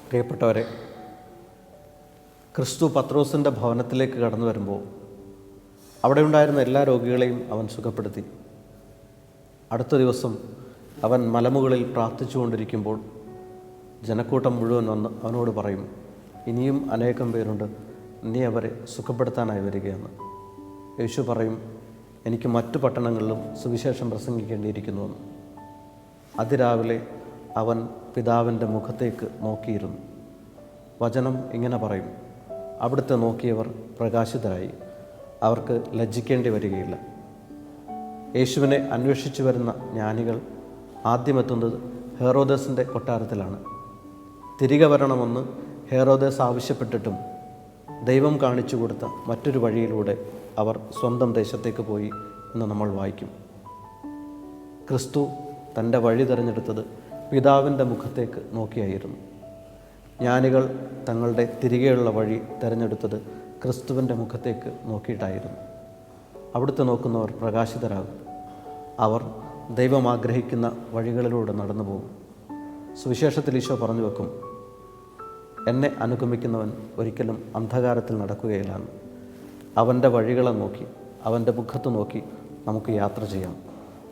പ്രിയപ്പെട്ടവരെ ക്രിസ്തു പത്രോസിന്റെ ഭവനത്തിലേക്ക് കടന്നു വരുമ്പോൾ അവിടെ ഉണ്ടായിരുന്ന എല്ലാ രോഗികളെയും അവൻ സുഖപ്പെടുത്തി. അടുത്ത ദിവസം അവൻ മലമുകളിൽ പ്രാർത്ഥിച്ചുകൊണ്ടിരിക്കുമ്പോൾ ജനക്കൂട്ടം മുഴുവൻ വന്ന് അവനോട് പറയും ഇനിയും അനേകം പേരുണ്ട്. നീ അവരെ സുഖപ്പെടുത്താനായി വരികയെന്ന് യേശു പറയും എനിക്ക് മറ്റു പട്ടണങ്ങളിലും സുവിശേഷം പ്രസംഗിക്കേണ്ടിയിരിക്കുന്നുവെന്ന് അതിരാവിലെ അവൻ പിതാവിന്റെ മുഖത്തേക്ക് നോക്കിയിരുന്നു. വചനം ഇങ്ങനെ പറയും അവിടുത്തെ നോക്കിയവർ പ്രകാശിതരായി. അവർക്ക് ലജ്ജിക്കേണ്ടി വരികയില്ല. യേശുവിനെ അന്വേഷിച്ചു വരുന്ന ജ്ഞാനികൾ ആദ്യമെത്തുന്നത് ഹെറോദസിന്റെ കൊട്ടാരത്തിലാണ്. തിരികെ വരണമെന്ന് ഹെറോദസ് ആവശ്യപ്പെട്ടിട്ടും ദൈവം കാണിച്ചു കൊടുത്ത മറ്റൊരു വഴിയിലൂടെ അവർ സ്വന്തം ദേശത്തേക്ക് പോയി എന്ന് നമ്മൾ വായിക്കും. ക്രിസ്തു തന്റെ വഴി തിരഞ്ഞെടുത്തത് പിതാവിന്റെ മുഖത്തേക്ക് നോക്കിയായിരുന്നു. ജ്ഞാനികൾ തങ്ങളുടെ തിരികെയുള്ള വഴി തിരഞ്ഞെടുത്തത് ക്രിസ്തുവിന്റെ മുഖത്തേക്ക് നോക്കിയിട്ടായിരുന്നു. അവിടുത്തെ നോക്കുന്നവർ പ്രകാശിതരാകും. അവർ ദൈവം ആഗ്രഹിക്കുന്ന വഴികളിലൂടെ നടന്നു പോകും. സുവിശേഷത്തിൽ ഈശോ പറഞ്ഞു വെക്കും എന്നെ അനുഗമിക്കുന്നവൻ ഒരിക്കലും അന്ധകാരത്തിൽ നടക്കുകയില്ലാന്ന് അവന്റെ വഴികളെ നോക്കി അവന്റെ മുഖത്ത് നോക്കി നമുക്ക് യാത്ര ചെയ്യാം.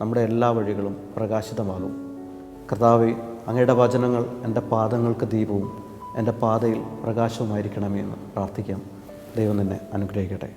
നമ്മുടെ എല്ലാ വഴികളും പ്രകാശിതമാകും. കർത്താവെ അങ്ങയുടെ വചനങ്ങൾ എന്റെ പാദങ്ങൾക്ക് ദീപവും എന്റെ പാതയിൽ പ്രകാശവുമായിരിക്കണമേ എന്ന് പ്രാർത്ഥിക്കാം. ദൈവം നിന്നെ അനുഗ്രഹിക്കട്ടെ.